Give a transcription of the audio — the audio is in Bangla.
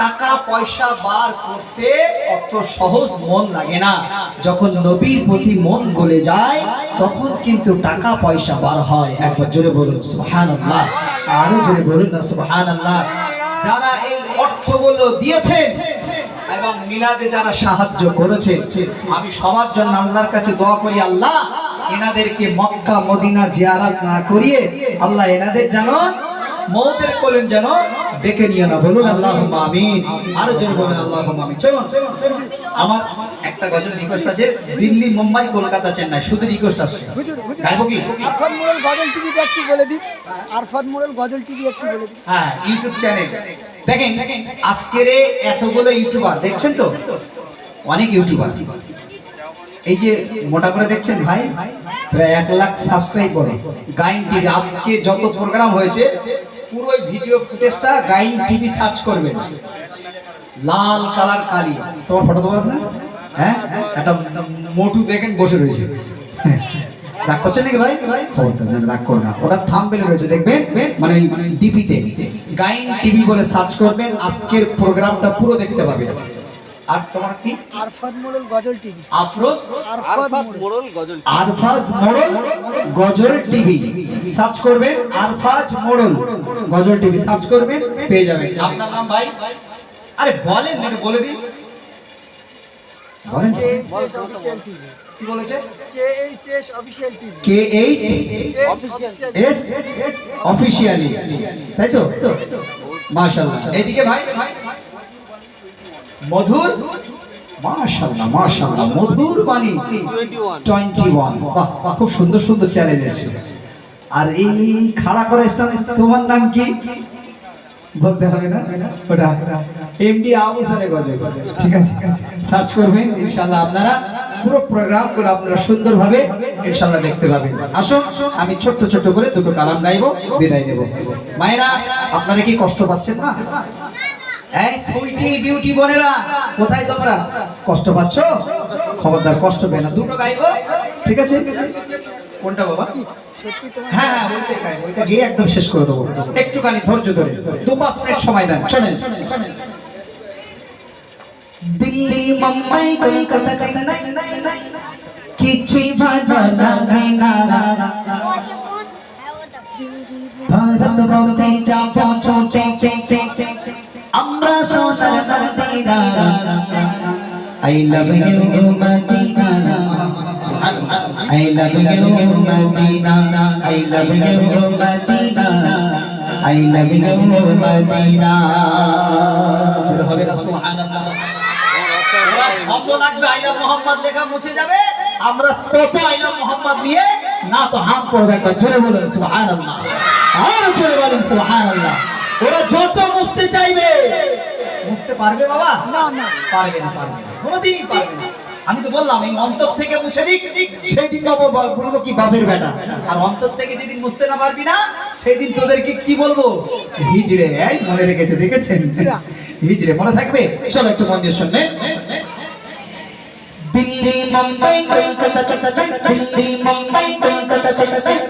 টাকা পয়সা বার করতে অত সহজ মন লাগে না। যখন নবীর প্রতি মন গলে যায়, তখন কিন্তু টাকা পয়সা বার হয়। একবার জোরে বলুন সুহান আল্লাহ আরও জোরে বলুন না সুহান আল্লাহ যারা এই অর্থগুলো দিয়েছেন এবং মিলাদে যারা সাহায্য করেছেন, আমি সবার জন্য আল্লাহর কাছে দোয়া করি, আল্লাহ, এনাদেরকে মক্কা মদিনা জিয়ারাত না করিয়ে আল্লাহ এনাদের যেন মৌতের কোলেন যেন ডেকে নিয়ে না বলুন আল্লাহ আমিন। আরও জোরে বলুন আল্লাহ আমিন। চলুন আমার একটা গজল রিকোয়েস্ট আছে দিল্লি মুম্বাই কলকাতা চেন্নাই। শুধু রিকোয়েস্ট আসছে। গাইবো কি? আরফাত মোড়ল গজল টিভি একটু বলে দিন। আরফাত মোড়ল গজল টিভি একটু বলে দিন। হ্যাঁ ইউটিউব চ্যানেল দেখেন আজকের এতগুলো ইউটিউবার দেখছেন তো? অনেক ইউটিউবার এই যে মোটা করে দেখছেন ভাই? প্রায় এক লাখ সাবস্ক্রাইব করে গাইন টিভি আজকে যত প্রোগ্রাম হয়েছে পুরো ভিডিও ফুটেজটা গাইন টিভি সার্চ করবে লাল কালার কালি। তোমার ফটো তো আছে হ্যাঁ? একটা মোটু দেখেন বসে রয়েছে। রাগ করছে নাকি ভাই? খবর জানি, রাগ করো না। ওটা থাম্বেলে রয়েছে দেখবেন? মানে ডিপিতে গাইন টিভি বলে সার্চ করবেন আজকের প্রোগ্রামটা পুরো দেখতে পাবেন আর তোমার কি? আরফাত মোড়ল গজল টিভি। আফরোজ? আরফাত মোড়ল। আরফাজ মোড়ল গজল টিভি। সার্চ করবেন আরফাজ মোড়ল গজল টিভি। সার্চ করবেন পেয়ে যাবেন। আপনার নাম ভাই? আরে বলেন নাকি বলে দিন। বলেন। Official TV. কি বলেছে? KHS official TV. K H S S officially. তাই তো? মাশাআল্লাহ। এদিকে ভাই। মধুর? মাশাআল্লাহ মাশাআল্লাহ মধুর বাণী। 21 বাহ বাহ, খুব সুন্দর সুন্দর চ্যালেঞ্জ এসেছে। আর এই খাড়া করা স্টার তোমার নাম কি? বলতে হবে না ওটা এমডি আবু সালে গজল। ঠিক আছে সার্চ করবেন ইনশাআল্লাহ আপনারা পুরো প্রোগ্রামগুলো আপনারা সুন্দরভাবে ইনশাআল্লাহ দেখতে পাবেন। আসুন আমি ছোট্ট ছোট্ট করে দুটো কালাম গাইবো বিদায় নেব। মায়েরা আপনারা কি কষ্ট পাচ্ছেন না? এই সুইটি বিউটি বোনেরা কোথায় তোমরা? কষ্ট পাচ্ছ? খবরদার কষ্ট পেয়ে না। দুটো গাইবো। ঠিক আছে? কোনটা বাবা? হ্যাঁ হ্যাঁ ওইটাই গাইবো। ওইটা গিয়ে একদম শেষ করে দেবো। একটুখানি ধৈর্য ধরে। দু পাঁচ মিনিট সময় দেন। চলেন দিল্লি মুম্বাই কলকাতা চেন্নাই। কিছুই ভালো লাগে না। ভারত বলতে যাব ছোটে আমরা সোনার Medina I love you Medina I love you Medina I love you Medina I love you Medina জোরে হবে না সুবহানাল্লাহ। ওরা যত লাগবে আইলা মোহাম্মদ লেখা মুছে যাবে। আমরা তত আইলা মোহাম্মদ দিয়ে না তো হাম পড়বে একবার জোরে বলুন সুবহানাল্লাহ। আর জোরে বলুন সুবহানাল্লাহ। ওরা যত মুছতে চাইবে পারবে বাবা? না না। পারবে না পারবে না। কোনোদিন পারবে না। আমি তো বললাম এই অন্তর থেকে মুছে দিক। সেদিন বাবু বলব কি বাপের বেটা। আর অন্তর থেকে যেদিন মুছতে না পারবি না সেদিন তোদেরকে কি বলব? হিজড়ে এই মনে রেখেছে দেখেছেন? হিজড়ে। মনে থাকবে? চলো একটু মন দিয়ে শুনবে দিল্লি মুম্বাই কলকাতা চটা চট দিল্লি মুম্বাই কলকাতা চটা চট